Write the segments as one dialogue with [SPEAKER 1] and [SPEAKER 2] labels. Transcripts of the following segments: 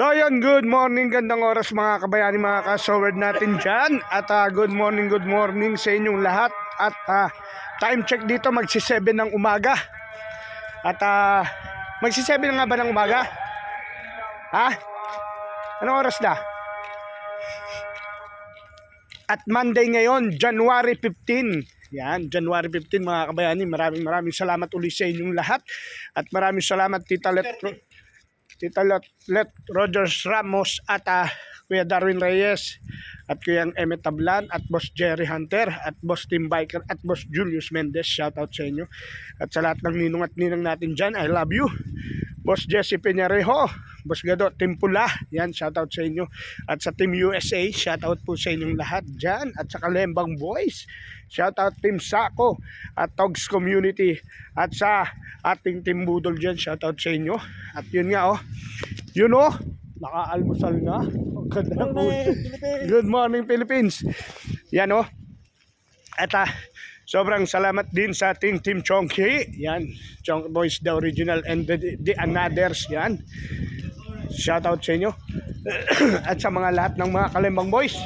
[SPEAKER 1] So yun, good morning, gandang oras mga kabayani, mga kasoward natin dyan. At ah, good morning, good morning sa inyong lahat. At ah, time check dito, magsi-7 ng umaga. At ah, magsi-7 nga ba ng umaga? Ha? Anong oras na? At Monday ngayon, January 15. Yan, January 15 mga kabayani. Maraming maraming salamat uli sa inyong lahat. At maraming salamat Tita Let, Tita Let, Rogers Ramos at ah, Kuya Darwin Reyes at Kuya Emmett Tablan at Boss Jerry Hunter at Boss Tim Biker at Boss Julius Mendez. Shout out sa inyo. At sa lahat ng ninong at ninang natin dyan, I love you. Boss Jesse Peñarejo, Boss Gado, Team Pula, yan, shoutout sa inyo. At sa Team USA, shoutout po sa inyong lahat dyan. At sa Kalembang Boys, shoutout Team Sako at Togs Community. At sa ating Team Budol dyan, shoutout sa inyo. At yun nga oh, yun oh, nakaalmusal na. Ganda ng Good morning Philippines. Yan oh. At ah, sobrang salamat din sa ating Team Chongki. Yan, Chong Boys the original and the, the anothers. Yan. Shout out sa inyo. At sa mga lahat ng mga Kalembang Boys.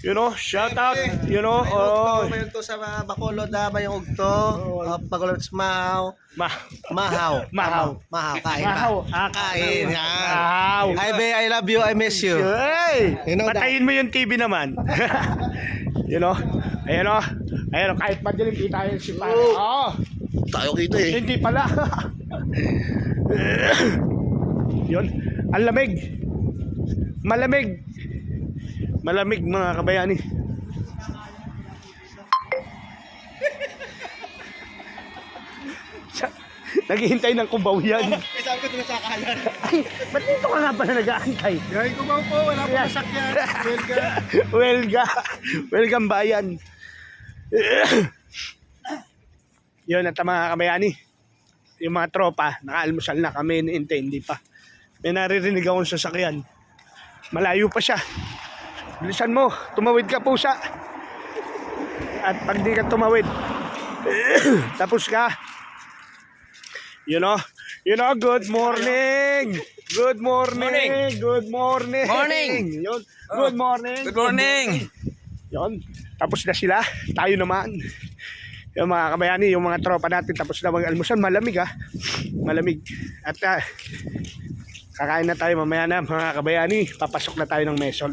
[SPEAKER 1] You know, shout out. You know, oh,
[SPEAKER 2] Mayon to sa mga Bacolod na mayong ugto. Uh, Bacolod Smaw.
[SPEAKER 1] ma
[SPEAKER 2] Mahaw.
[SPEAKER 1] Mahaw.
[SPEAKER 2] Mahaw. Kain
[SPEAKER 1] Mahaw. Ah,
[SPEAKER 2] Kain. Yan.
[SPEAKER 1] Mahaw.
[SPEAKER 2] Hi, Be. I love you. I miss you.
[SPEAKER 1] Hey!
[SPEAKER 2] You know
[SPEAKER 1] Patayin mo yung TV naman. you know? Ayan o. Ayan o, kahit madilim kita yun si pare.
[SPEAKER 2] Oo. Tayo kita eh.
[SPEAKER 1] Hindi pala. Yun. Ang lamig. Malamig. Malamig mga kabayani. Naghihintay ng kubaw yan.
[SPEAKER 2] Sabi ko ito sa kalan.
[SPEAKER 1] Ay, ba't dito ka nga pala nag-aantay?
[SPEAKER 2] Yahin ko po. Wala
[SPEAKER 1] po
[SPEAKER 2] masakyan. Welcome.
[SPEAKER 1] Welga. Welcome bayan. Yun at mga kabayani. Yung mga tropa, nakaalmusal na kami, hinihintay, hindi pa. May naririnig akong sasakyan. Malayo pa siya. Bilisan mo, tumawid ka pusa. At pag di ka tumawid, tapos ka. You know, you know, good morning. Good morning. Good morning.
[SPEAKER 3] Morning.
[SPEAKER 1] Yun. Good morning.
[SPEAKER 3] Good morning.
[SPEAKER 1] Yon. Tapos na sila. Tayo naman. Yung mga kabayani, yung mga tropa natin tapos na mag-almusal. Malamig ha. Malamig. At ah, kakain na tayo mamaya na mga kabayani. Papasok na tayo ng mesol.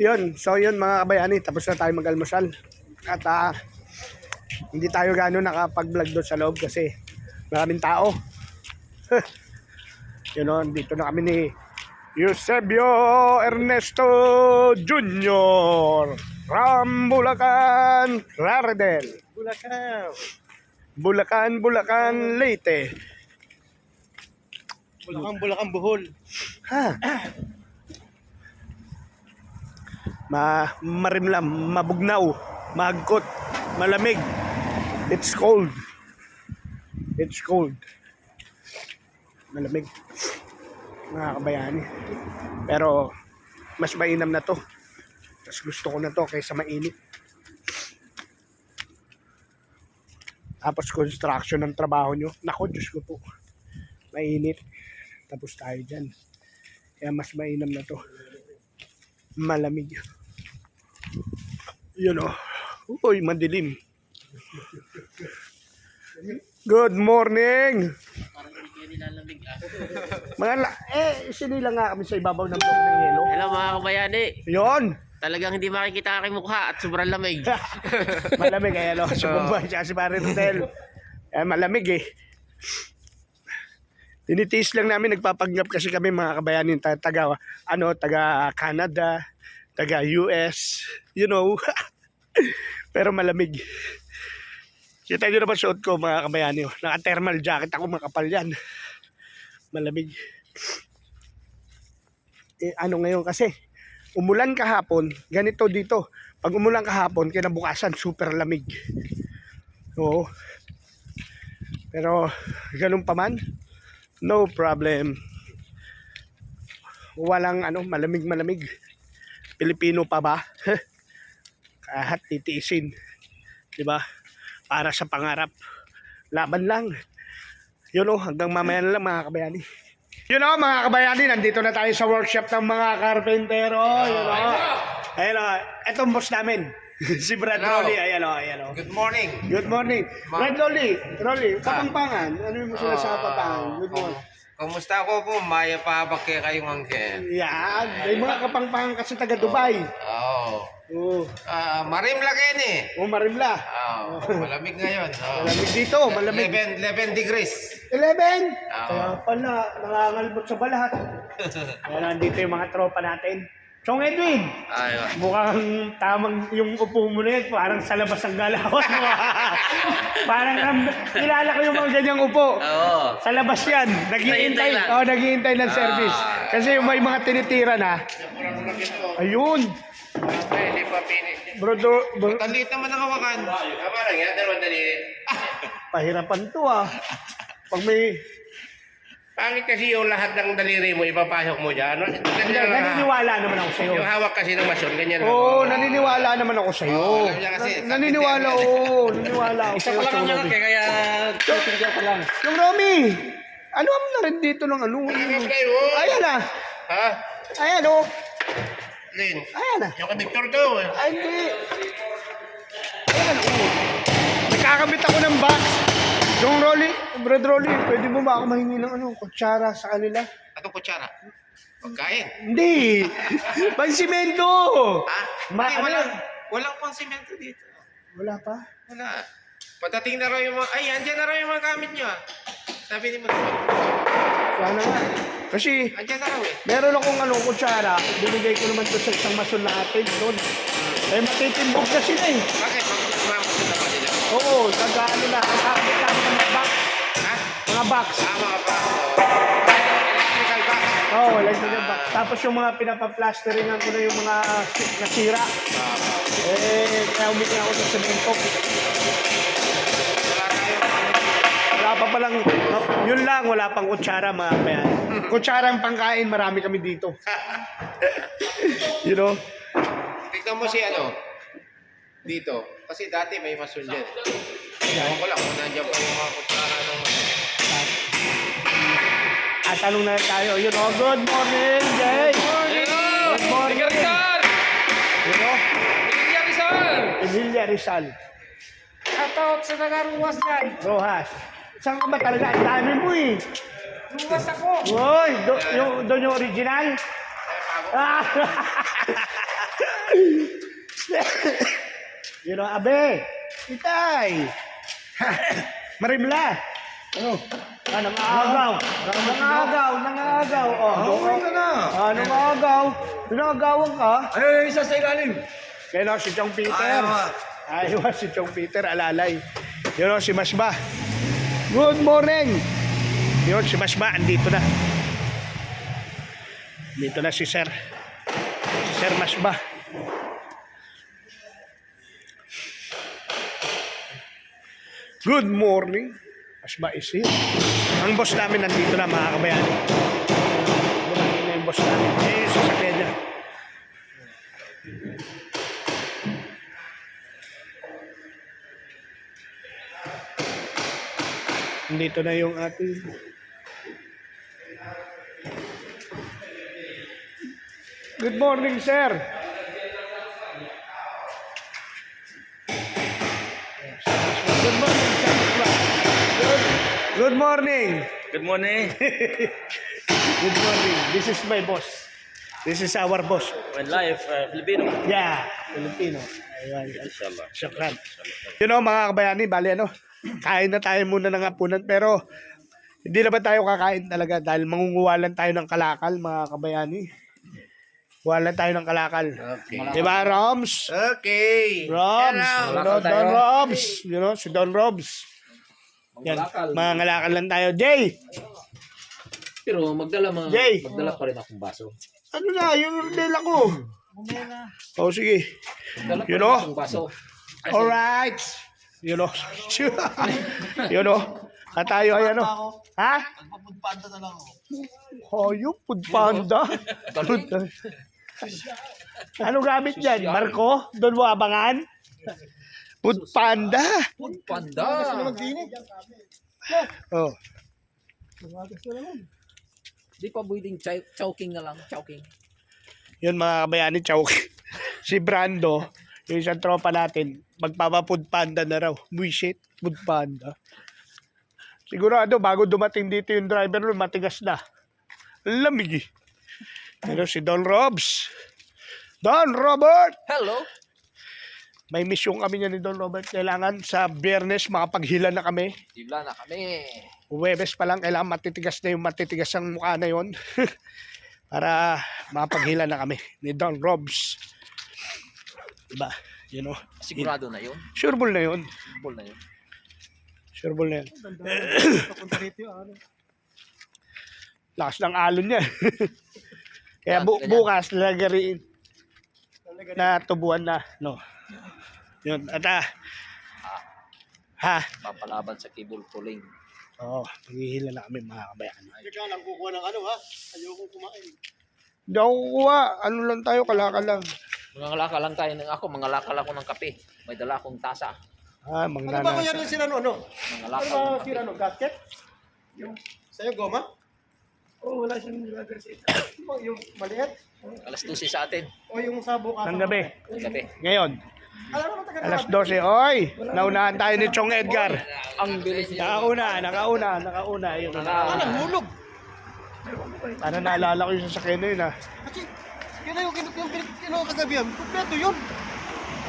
[SPEAKER 1] Yun. So yun mga kabayani. Tapos na tayo mag-almusal. At ah, hindi tayo gano'n nakapag-vlog doon sa loob kasi maraming tao. yun o, dito na kami ni Eusebio Ernesto Jr. from Bulacan, Claredel.
[SPEAKER 2] Bulacan.
[SPEAKER 1] Bulacan, Bulacan, Leyte.
[SPEAKER 2] Bulacan, Bulacan, Buhol.
[SPEAKER 1] Ha? Ma marimlam, mabugnaw, mahagkot, malamig. It's cold. It's cold. Malamig. Mga kabayani. Pero mas mainam na to. Mas gusto ko na to kaysa mainit. Tapos construction ng trabaho nyo. Nako, Diyos ko po. Mainit. Tapos tayo dyan. Kaya mas mainam na to. Malamig. Yun o. Uy, madilim. Good morning! Mga la eh, sinila nga kami sa ibabaw ng blok ng yelo.
[SPEAKER 3] Hello mga kabayani.
[SPEAKER 1] Yun!
[SPEAKER 3] Talagang hindi makikita aking mukha at sobrang lamig.
[SPEAKER 1] Malamig eh, ano? Si Bombay, tsaka si Pare Rodel. Eh, malamig eh. Tinitiis lang namin, nagpapagnap kasi kami mga kabayanin, ta- taga, ano, taga Canada, taga US, you know. Pero malamig. Kita nyo naman suot ko mga kabayani. oh. Naka-thermal jacket ako, makapal yan. Malamig. Eh, ano ngayon kasi, umulan kahapon, ganito dito. Pag umulan kahapon, kinabukasan, super lamig. Oo. Pero, ganun pa man, no problem. Walang ano, malamig malamig. Pilipino pa ba? Kahit titiisin. 'Di ba? Para sa pangarap. Laban lang. Yun oh, hanggang mamaya na lang mga kabayani. You know, mga kabayani, nandito na tayo sa workshop ng mga karpentero. You know. Ayan o, etong boss namin. si Brad
[SPEAKER 4] Hello.
[SPEAKER 1] Rolly. Ayan o, ayan o.
[SPEAKER 4] Good morning.
[SPEAKER 1] Good morning.
[SPEAKER 4] Ma-
[SPEAKER 1] Brad Rolly, Rolly, Kapampangan. Ano yung sila sa
[SPEAKER 4] Ah,
[SPEAKER 1] Kapampangan? Good morning.
[SPEAKER 4] Kumusta ko po? Maya pa ba kaya kayong angkin?
[SPEAKER 1] Yan, may mga Kapampangan kasi taga Dubai.
[SPEAKER 4] Oo.
[SPEAKER 1] Oo.
[SPEAKER 4] Ah, marim laki ni.
[SPEAKER 1] Oh, marimla.
[SPEAKER 4] Oo. malamig ngayon. Oh.
[SPEAKER 1] Malamig dito, malamig.
[SPEAKER 4] 11, 11 degrees.
[SPEAKER 1] 11.
[SPEAKER 4] Oo.
[SPEAKER 1] Kaya pala, nangangalbot sa balat. Kaya nandito yung mga tropa natin. Chong Edwin,
[SPEAKER 4] Ayun.
[SPEAKER 1] mukhang tamang yung upo mo na yan, parang sa labas ang galawan mo. parang um, kilala ko yung mga ganyang upo.
[SPEAKER 3] Oo.
[SPEAKER 1] Sa labas yan, naghihintay,
[SPEAKER 3] Naghihintay lang.
[SPEAKER 1] oh, naghihintay ng service.
[SPEAKER 4] Ah.
[SPEAKER 1] Kasi yung may mga tinitira na. Ayun.
[SPEAKER 4] Hindi pa pinig.
[SPEAKER 1] Bro, do, bro,
[SPEAKER 4] Talit naman ang hawakan. Tama lang yan. Dalawang daliri.
[SPEAKER 1] pahirapan to ah. Pag may,
[SPEAKER 4] Pangit kasi yung lahat ng daliri mo, ipapasok mo dyan.
[SPEAKER 1] hindi, naniniwala naman ako sa'yo.
[SPEAKER 4] Yung hawak kasi ng mason, ganyan.
[SPEAKER 1] Oo, oh, naniniwala naman ako sa'yo.
[SPEAKER 4] Oo, alam niya kasi,
[SPEAKER 1] Na- naniniwala, oo. Oh, naniniwala ako
[SPEAKER 3] Isa
[SPEAKER 1] sa'yo.
[SPEAKER 3] pa lang ang mga
[SPEAKER 1] Romy.
[SPEAKER 3] kaya titingnan ko lang.
[SPEAKER 1] Yung Romy, ano ang na rin dito ng ano?
[SPEAKER 4] Nag-apply, oh.
[SPEAKER 1] Ayan ah.
[SPEAKER 4] Ha?
[SPEAKER 1] Ayan oh.
[SPEAKER 4] Lin.
[SPEAKER 1] Ayan ah.
[SPEAKER 4] Yung kay Victor daw eh.
[SPEAKER 1] Ay, hindi. Ayan oh. Nagkakamit ako ng box. Yung Rolly, Brad Rolly, pwede mo ba ako mahingi ng ano, kutsara sa kanila?
[SPEAKER 4] Atong kutsara. Pagkain.
[SPEAKER 1] Hindi. Pansimento.
[SPEAKER 4] Ha?
[SPEAKER 1] Ma-
[SPEAKER 4] Hindi,
[SPEAKER 1] ano
[SPEAKER 4] walang, walang konsimento dito.
[SPEAKER 1] Wala pa.
[SPEAKER 4] Wala. Patating na raw yung mga, ay, andyan na raw yung mga gamit nyo ah. Sabi ni mo,
[SPEAKER 1] Sana nga. Kasi,
[SPEAKER 4] andyan na raw eh.
[SPEAKER 1] Meron akong ano, kutsara, binigay ko naman to sa isang mason na atin doon. Eh, matitimbog na sila eh.
[SPEAKER 4] Bakit? Magmamasin na ba sila?
[SPEAKER 1] Oo, taga ano na, kakabit box.
[SPEAKER 4] Ah, mga pa. Electrical box.
[SPEAKER 1] Oo, oh, yung box. Tapos yung mga pinapaplasteringan ko na yung mga si- nasira. Eh, kaya umitin ako sa semento.
[SPEAKER 4] Wala
[SPEAKER 1] pa palang, yun lang, wala pang kutsara mga kayan. Kutsara ang pangkain, marami kami dito. you know?
[SPEAKER 4] Tignan mo si ano. Dito. Kasi dati may mason dyan. Ewan ko lang kung nandiyan pa yung mga kutsara
[SPEAKER 1] At tanong na tayo, you know, good morning, Jay! Good morning! You know? Emilia Rizal.
[SPEAKER 5] Shoutout sa nagaruwas dyan.
[SPEAKER 1] Rojas. Saan ka ba talaga? Ang dami mo eh.
[SPEAKER 5] Ruwas ako.
[SPEAKER 1] Uy, do, yung, doon yung original? Ah! you know, abe, itay. Marimla. Ano? Ah, nangagaw. Nangagaw, nangagaw. Oh, okay ka na. Ah, nangagaw. Nangagawan ka?
[SPEAKER 2] Ay, isa sa ilalim.
[SPEAKER 1] Kaya no, si Chong Peter.
[SPEAKER 2] Ayaw,
[SPEAKER 1] si Chong Peter, alalay. Yun know, si Masba. Good morning. Yun, si Masba, andito na. Dito na si Sir. Si Sir Masba. Good morning. Masba is here. Ang boss namin nandito na, mga kabayani. Dumating na yung boss namin. Eh, sasakyan niya. Dito na yung ating Good morning, sir. Good morning, good morning.
[SPEAKER 5] Good morning.
[SPEAKER 1] Good morning. This is my boss. This is our boss.
[SPEAKER 5] When life, uh, Filipino.
[SPEAKER 1] Yeah, Filipino. Ayun.
[SPEAKER 5] Inshallah.
[SPEAKER 1] Syukran. You know, mga kabayani, bali ano, kain na tayo muna ng hapunan, pero hindi naman tayo kakain talaga dahil mangunguwalan tayo ng kalakal, mga kabayani. Walan tayo ng kalakal.
[SPEAKER 4] Okay.
[SPEAKER 1] Di ba, Roms?
[SPEAKER 4] Okay.
[SPEAKER 1] Roms.
[SPEAKER 4] Shout
[SPEAKER 1] You know, Don Robs. You know, si Don Robs. Yan, mga ngalakal lang tayo. Jay!
[SPEAKER 5] Pero magdala mga,
[SPEAKER 1] Jay!
[SPEAKER 5] magdala pa rin akong baso.
[SPEAKER 1] Ano na, yung ordel ako. Oh, sige.
[SPEAKER 5] Magdala pa
[SPEAKER 1] You
[SPEAKER 5] rin
[SPEAKER 1] know?
[SPEAKER 5] akong baso.
[SPEAKER 1] Alright. You know. you know. At tayo ay ano. Ha?
[SPEAKER 2] Magpapagpanda na lang ako.
[SPEAKER 1] Hayop, food panda. ano gamit yan? Marco? Doon mo abangan? Food panda.
[SPEAKER 5] Panda!
[SPEAKER 1] Oh.
[SPEAKER 5] Di pa pwedeng chow- choking na lang. Choking.
[SPEAKER 1] Yun mga kabayani, chow. si Brando, yung isang tropa natin, magpapapud panda na raw. Buisit, food panda. Sigurado, bago dumating dito yung driver nun, matigas na. Lamig eh. Pero si Don Robs. Don Robert!
[SPEAKER 5] Hello.
[SPEAKER 1] May mission kami niya ni Don Robert. Kailangan sa biyernes makapaghila na kami.
[SPEAKER 5] Dibla na kami.
[SPEAKER 1] Huwebes pa lang, kailangan matitigas na yung matitigas ang mukha na yon para mapaghila na kami ni Don Robs. Diba? You know?
[SPEAKER 5] Sigurado na yun.
[SPEAKER 1] Sure ball na yun.
[SPEAKER 5] Ball na yun.
[SPEAKER 1] Sure ball na yun.
[SPEAKER 2] Yung ano.
[SPEAKER 1] Lakas ng alon niya. Kaya bu- bukas lalagariin na tubuan na. No. Yun. At ah, ha,
[SPEAKER 5] Papalaban sa cable pulling.
[SPEAKER 1] Oo, oh, paghihila na kami mga kabayan.
[SPEAKER 2] Teka lang, kukuha ng ano ha. Ayoko kumain.
[SPEAKER 1] Hindi ako kukuha. Ano lang tayo, kalaka lang.
[SPEAKER 5] Mga laka lang tayo ng ako. Mga laka lang ako ng kape. May dala akong tasa.
[SPEAKER 1] Ah,
[SPEAKER 2] Ano ba kaya
[SPEAKER 1] mangnanasa.
[SPEAKER 2] rin sila no? Ano?
[SPEAKER 5] Mga
[SPEAKER 2] Ano
[SPEAKER 5] laka
[SPEAKER 2] ba
[SPEAKER 5] lang ng
[SPEAKER 2] sila
[SPEAKER 5] kape.
[SPEAKER 2] no? Gasket? Yung sa'yo goma? Oo, oh, wala siyang nilagay sa Yung maliit?
[SPEAKER 5] Alas 12 sa atin.
[SPEAKER 2] O yung sa bukas?
[SPEAKER 1] Ng gabi.
[SPEAKER 5] Ng gabi.
[SPEAKER 1] Ngayon,
[SPEAKER 2] Alam mo,
[SPEAKER 1] alas 12. Oy, naunahan tayo ni Chong Edgar.
[SPEAKER 5] Ang bilis niya.
[SPEAKER 1] Nakauna, nakauna, nakauna. Yun, nakauna.
[SPEAKER 2] Hulog!
[SPEAKER 1] Ano naalala ko yung sasakyan na yun ah.
[SPEAKER 2] Kasi, yun na yung kinu- yung kinu- kinuha kagabi yan. Kompleto yun.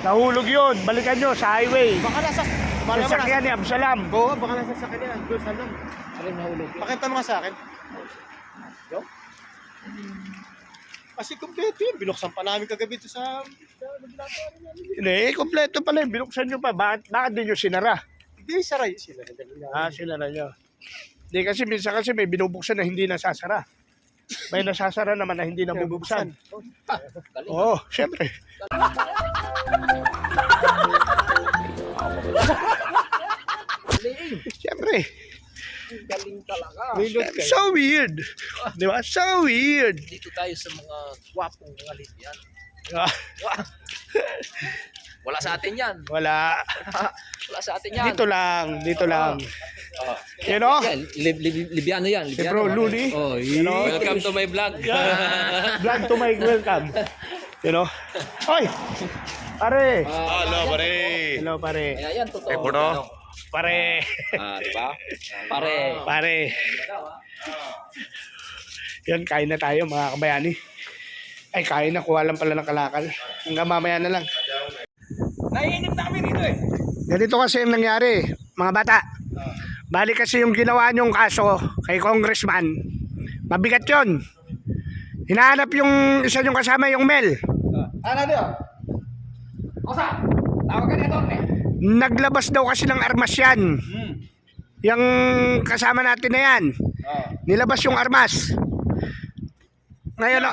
[SPEAKER 1] Nahulog yun. Balikan nyo sa highway.
[SPEAKER 2] Baka nasa... Baka
[SPEAKER 1] Sasakyan ni Absalam.
[SPEAKER 2] Oo, baka nasa sa kanya. Doon sa lang.
[SPEAKER 5] Alin nahulog yun?
[SPEAKER 2] Pakita mo nga sa akin. Yo? Kasi kompleto yun. Binuksan pa namin kagabi ito sa...
[SPEAKER 1] Hindi, eh, kompleto pala. yun. Binuksan nyo pa. Bakit, bakit din nyo sinara?
[SPEAKER 2] Hindi, saray sila.
[SPEAKER 1] Ah, sinara nyo. Hindi kasi minsan kasi may binubuksan na hindi nasasara. May nasasara naman na hindi nabubuksan. Oo, oh, syempre. Syempre.
[SPEAKER 5] Galing talaga.
[SPEAKER 1] So weird. Di ba? So weird.
[SPEAKER 5] Dito tayo sa mga gwapong mga lesbian.
[SPEAKER 1] Ah,
[SPEAKER 5] Wala sa atin yan.
[SPEAKER 1] wala.
[SPEAKER 5] Wala sa atin yan.
[SPEAKER 1] Dito lang, dito lang.
[SPEAKER 5] Oh.
[SPEAKER 1] You know?
[SPEAKER 5] Yan, lib, lib, Libyano yan.
[SPEAKER 1] Si
[SPEAKER 5] Libyano.
[SPEAKER 1] Bro Luli.
[SPEAKER 5] Oh,
[SPEAKER 1] You know?
[SPEAKER 5] welcome to my vlog.
[SPEAKER 1] Vlog to my welcome. You know? Hoy! Pare!
[SPEAKER 5] Hello, pare.
[SPEAKER 1] Hello, pare.
[SPEAKER 5] Kaya yan, totoo.
[SPEAKER 1] Ano? Pare.
[SPEAKER 5] Ah, di ba? Pare.
[SPEAKER 1] Pare. Yan, kain na tayo mga kabayani. Ay, kain na. Kuha lang pala ng kalakal. Hanggang mamaya na lang.
[SPEAKER 3] Naiinip na kami dito eh.
[SPEAKER 1] Ganito kasi ang nangyari, mga bata. Bali kasi yung ginawa niyong kaso kay congressman, mabigat yon. Hinahanap yung isa niyong kasama, yung Mel.
[SPEAKER 2] Ano doon?
[SPEAKER 3] Osa, tawag ka niya doon eh.
[SPEAKER 1] Naglabas daw kasi ng armas yan.
[SPEAKER 3] Hmm.
[SPEAKER 1] Yung kasama natin na yan.
[SPEAKER 3] Oh.
[SPEAKER 1] Nilabas yung armas. Ngayon,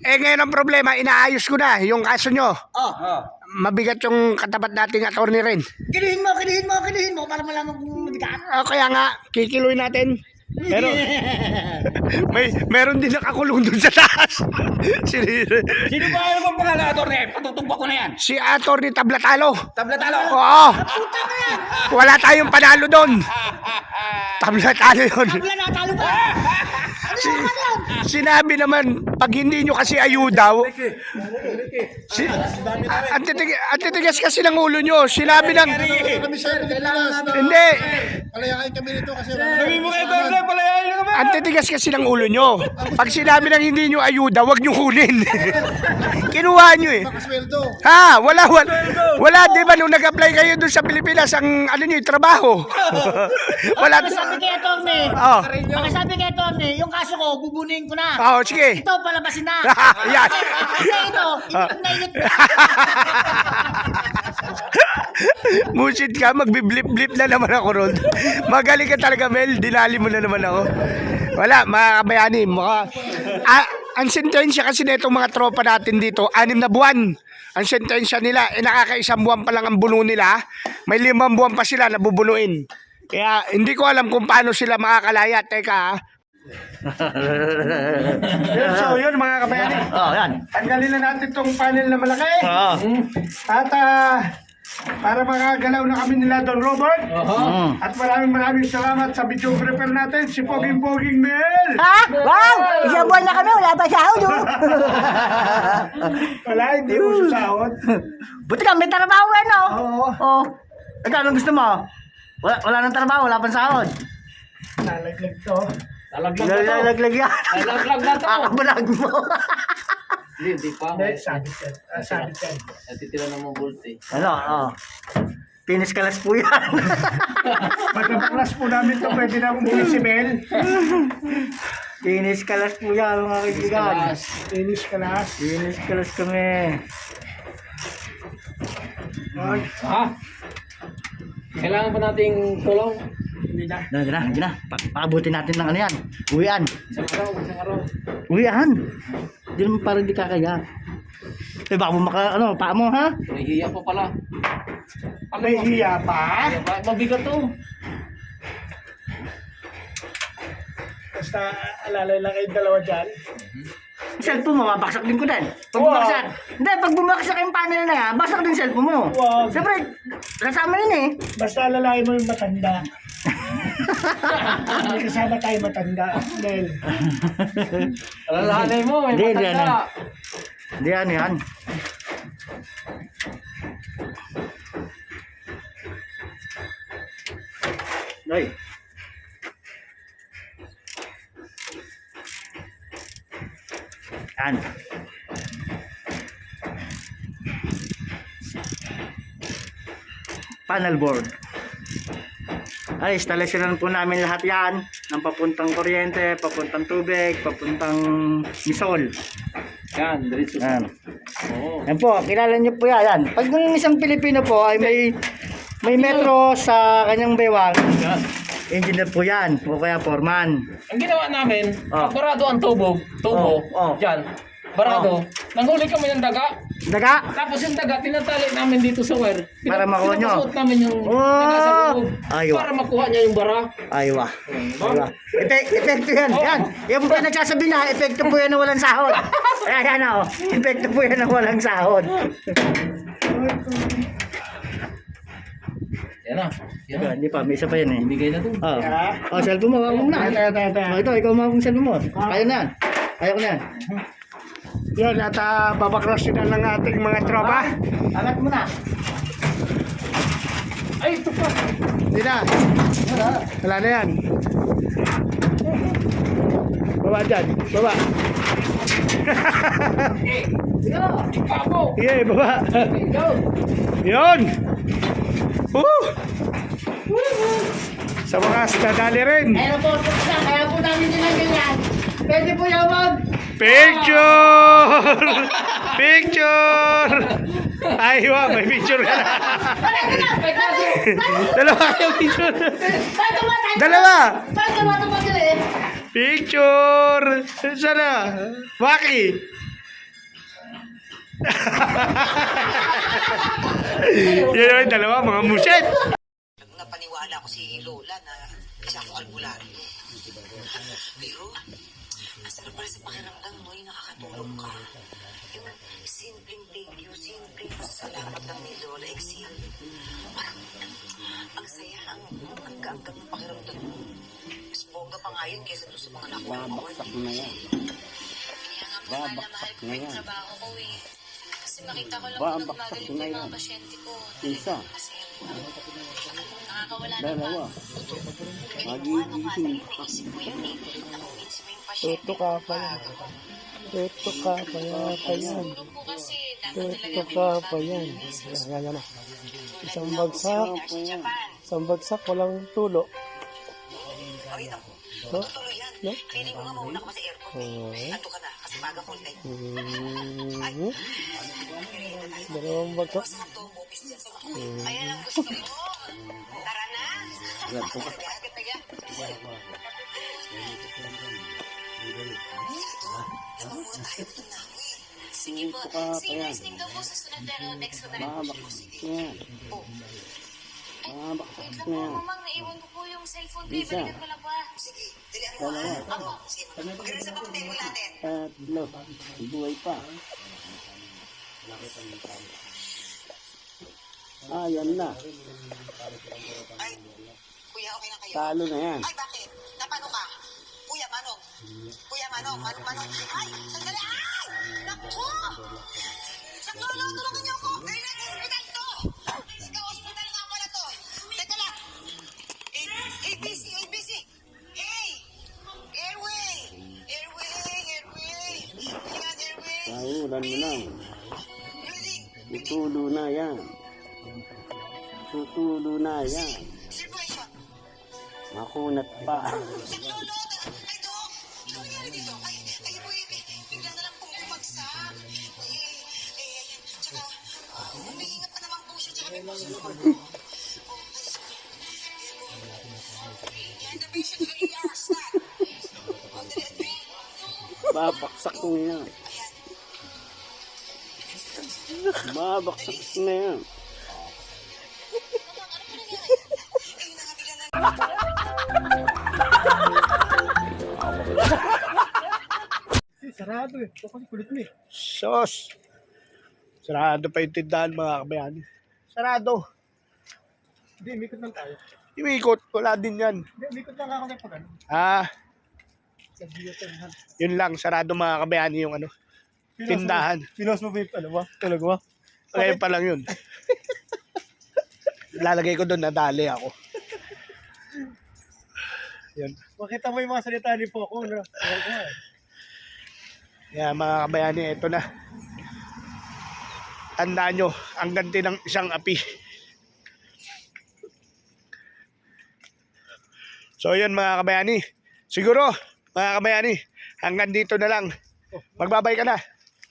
[SPEAKER 1] eh ngayon ang problema, inaayos ko na yung kaso nyo.
[SPEAKER 2] Oh,
[SPEAKER 3] Oh.
[SPEAKER 1] Mabigat yung katapat nating attorney rin.
[SPEAKER 2] kilihin mo, kilihin mo, kilihin mo para malaman kung mabigat.
[SPEAKER 1] Ah, kaya nga, kikiloy natin. Pero, may, meron din nakakulong dun sa taas. si,
[SPEAKER 3] Sino ba yung pangalan, Atty? Patutumpa ko na yan.
[SPEAKER 1] si attorney Tablatalo.
[SPEAKER 3] Tablatalo.
[SPEAKER 1] Oo. Wala tayong panalo doon. Tablatalo yun.
[SPEAKER 2] Wala na, talo pa.
[SPEAKER 1] Si, sinabi naman, pag hindi nyo kasi ayudaw, si, a- ang, titig, ang titigas kasi ng ulo nyo, sinabi ng,
[SPEAKER 2] Kami kailangan namin.
[SPEAKER 1] hindi,
[SPEAKER 2] Palayain kami nito kasi
[SPEAKER 3] Sabi mo kay Atty, palayain nyo naman.
[SPEAKER 1] ang titigas kasi ng ulo nyo. Pag sinabi ng hindi nyo ayuda, wag nyo kunin. Kinuha nyo eh. Ha, wala, wala, wala, di ba nung nag-apply kayo doon sa Pilipinas, ang ano nyo, yung trabaho. wala,
[SPEAKER 6] Sabi kay Atty.
[SPEAKER 1] oh,
[SPEAKER 6] sabi kay Atty. yung kaso ko, bubunin ko na.
[SPEAKER 1] oh, sige.
[SPEAKER 6] Ito, palabasin na.
[SPEAKER 1] Yan.
[SPEAKER 6] Kasi ito, init na init.
[SPEAKER 1] Musid ka, magbiblip-blip na naman ako ron. Magaling ka talaga, Mel. Dinali mo na naman ako. Wala, mga kabayani. Mga, ah, ang sentensya kasi na itong mga tropa natin dito, anim na buwan. Ang sentensya nila, eh, nakakaisang buwan pa lang ang buno nila. May limang buwan pa sila nabubunuin. Kaya hindi ko alam kung paano sila makakalaya. Teka, ah. So yun mga kabayani.
[SPEAKER 5] Oh, yan.
[SPEAKER 1] Tanggalin na natin itong panel na malaki.
[SPEAKER 5] Oh.
[SPEAKER 1] At ah, para makagalaw na kami nila Don Robert.
[SPEAKER 5] Mm.
[SPEAKER 1] At maraming maraming salamat sa videographer natin, si Poging Poging Mel.
[SPEAKER 6] Ha? Wow! Isang buwan na kami, wala pa sahod oh.
[SPEAKER 1] Wala, hindi mo sasahod.
[SPEAKER 6] Buti ka, may trabaho yan oh.
[SPEAKER 1] Oo,
[SPEAKER 6] Oh. Ikaw, anong gusto mo? Wala, wala nang trabaho, wala pang sahod.
[SPEAKER 1] nalaglag to.
[SPEAKER 5] Lalaglag na to.
[SPEAKER 6] Lalaglag yan.
[SPEAKER 5] Lalaglag na to.
[SPEAKER 6] Kakabulag mo.
[SPEAKER 5] Hindi, hindi pa.
[SPEAKER 1] Hindi, sabit yan. Ah, sabit yan.
[SPEAKER 5] Natitira na mo bolt eh.
[SPEAKER 6] Ano, oh. Pinis kalas po yan.
[SPEAKER 1] Pagkabaklas po namin to, pwede na umuwi si Mel.
[SPEAKER 6] Pinis kalas po yan, mga kaibigan.
[SPEAKER 5] Kalas.
[SPEAKER 1] Finish ka na.
[SPEAKER 6] Pinis kalas kami.
[SPEAKER 5] Ha? Kailangan pa nating tulong?
[SPEAKER 1] Hindi na.
[SPEAKER 6] Gina, gina, gina. Pa paabutin natin ng ano yan. Uwian.
[SPEAKER 5] Isang araw, isang araw.
[SPEAKER 6] Uwian. Hindi naman parang di kakaya. Eh, baka mo maka, ano, paa mo, ha?
[SPEAKER 5] Nahihiya pa pala. Ano
[SPEAKER 1] May hiya pa.
[SPEAKER 5] Mabigat to.
[SPEAKER 1] Basta alalay lang kayong dalawa dyan.
[SPEAKER 6] Yung cellphone mo, mabaksak din ko din. Pag
[SPEAKER 1] Wow.
[SPEAKER 6] bumaksak. Hindi, pag bumaksak yung panel na yan, baksak din cellphone mo.
[SPEAKER 1] Wow.
[SPEAKER 6] Siyempre, kasama yun eh.
[SPEAKER 1] Basta alalahin mo yung matanda. May kasama tayo matanda. Mel.
[SPEAKER 5] Alalahanay mo, may
[SPEAKER 6] Hindi, hindi, ano.
[SPEAKER 5] matanda.
[SPEAKER 6] Hindi yan, yan. Ay. Yan. Panel board. Ay, installation po namin lahat yan ng papuntang kuryente, papuntang tubig, papuntang misol.
[SPEAKER 5] Yan, diretso.
[SPEAKER 6] Yan.
[SPEAKER 5] Oo.
[SPEAKER 6] Yan po, kilala niyo po yan. yan. Pag ng isang Pilipino po ay may may metro sa kanyang bewang,
[SPEAKER 5] Yan.
[SPEAKER 6] engineer po yan, o kaya foreman.
[SPEAKER 5] Ang ginawa namin,
[SPEAKER 6] Oh.
[SPEAKER 5] pag barado ang tubo, tubo,
[SPEAKER 6] Oh, oh.
[SPEAKER 5] dyan, barado, nanghuli kami ng daga,
[SPEAKER 6] Daga!
[SPEAKER 5] tapos yung daga, tinatali namin dito sa wire.
[SPEAKER 6] Para makuha nyo.
[SPEAKER 5] Pinapasuot namin yung
[SPEAKER 6] Oh!
[SPEAKER 5] daga sa loob,
[SPEAKER 6] Aywa.
[SPEAKER 5] para makuha niya yung bara.
[SPEAKER 6] Aywa. Aywa. Epe epekto yan. Yan. Yan po yung nagsasabi na, epekto po yan na walang sahod. Ayan, yan o. Epekto po yan na walang sahod.
[SPEAKER 5] Yan na. Yan na.
[SPEAKER 6] Hindi pa, may isa pa yan eh.
[SPEAKER 5] Ibigay na to.
[SPEAKER 6] Oh. Oh, cellphone mo, wag mo na.
[SPEAKER 1] Ito, ito, ito.
[SPEAKER 6] Oh, ito, ikaw mawag ng cellphone mo. Kaya na yan. Kaya ko na yan.
[SPEAKER 1] Yun, at uh, babakrosin na ng ating mga tropa.
[SPEAKER 6] Angat mo na.
[SPEAKER 5] Ay, ito pa.
[SPEAKER 1] Hindi na. Wala na yan. Baba dyan. Baba.
[SPEAKER 5] Mo.
[SPEAKER 1] Sige, baba. Yun. Woo! Sa wakas, dadali rin.
[SPEAKER 6] Kaya po, kaya po namin nilagay yan. Pwede po yan wag.
[SPEAKER 1] Picture! Picture! Ay, wow, may picture ka na. Dalawa yung picture. Dalawa! Picture! Sana? Waki! Yan yung dalawa, mga muset.
[SPEAKER 7] napaniwala ko si Lola na isa akong albularyo. Pero, sa pakiramdam mo, yung nakakatulong ka. Yung simpleng thank you, simpleng salamat lang ni Lola Exil. Parang, ang saya, ang ang gagam ng pakiramdam mo. Mas bongga pa nga yun kaysa doon sa mga nakuha ng award.
[SPEAKER 8] Kaya nga po, mahal na yung trabaho ko eh. Kasi makita ko lang kung magaling po yung mga pasyente ko. Isa. Kasi nakakawala ng mga buto. Kaya po ano ko mo
[SPEAKER 1] Tuto ka pa yan. Tuto ka pa yan. Pa yan. Tuto ka pa yan. Yan, yan na. Isang bagsak. Isang bagsak, walang tulo. No? No?
[SPEAKER 7] Feeling ko nga mauna pa sa airport eh. Ando ka na, kasi baga call time. Ay,
[SPEAKER 1] Dalawang bagsak.
[SPEAKER 7] Ako. Ayan ang gusto ko. Tara na. Agad-agad.
[SPEAKER 8] Sige po. Sige, listening daw po sa sunod pero next ko na rin po siya. Sige. Oh. Ay, wait lang po, mamang. Naiwan ko po yung cellphone ko. eh. Balikan ko lang po ah.
[SPEAKER 7] Sige, dalian mo. Ako. Sige, mag-release sa mga table natin.
[SPEAKER 2] Ah, yan na.
[SPEAKER 7] Ay, kuya, okay na kayo?
[SPEAKER 2] Talo na yan.
[SPEAKER 7] Ay, bakit? Napano ka? Kuya, Manong. Kuya, Manong. Manong, Manong. Ay, sandali. Ay! Naku! Saklo, tulungan niyo ako. Kailan hospital to? Ikaw, hospital nga pala to. Teka lang. ABC, ABC. A! Airway! Airway, airway. Ayan, airway.
[SPEAKER 2] Sahuran mo.
[SPEAKER 7] Breathing.
[SPEAKER 2] Tutulo na yan. Tutulo na yan. Makunat pa.
[SPEAKER 7] Saklo, no?
[SPEAKER 2] Babaksak ko yan. Babaksak ko na yan. Sarado eh. Kulit mo eh.
[SPEAKER 1] Sos. Sarado pa yung tindahan mga kabayani. Sarado.
[SPEAKER 2] Hindi, mikot lang tayo.
[SPEAKER 1] Imikot, wala din yan.
[SPEAKER 2] Hindi, mikot lang ako ng pag ano.
[SPEAKER 1] Ah,
[SPEAKER 2] Sa geothermal.
[SPEAKER 1] yun lang, sarado mga kabayani yung ano, tindahan.
[SPEAKER 2] Pinos mo ba yung ano ba? Talaga ba?
[SPEAKER 1] Ngayon pa lang yun. Lalagay ko doon, nadali ako. Yun.
[SPEAKER 2] Makita mo yung mga salita ni Poco, no? Eh.
[SPEAKER 1] Kaya mga kabayani, ito na. Tandaan nyo, ang ganti ng isang api. So yun mga kabayani. Siguro, mga kabayani, hanggang dito na lang. Magbabay ka na.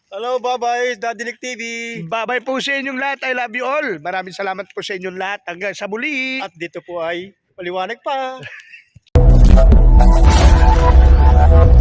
[SPEAKER 2] Hello, bye-bye. Dadilik TV.
[SPEAKER 1] Babay po sa inyong lahat. I love you all. Maraming salamat po sa inyong lahat. Hanggang sa muli.
[SPEAKER 2] At dito po ay maliwanag pa.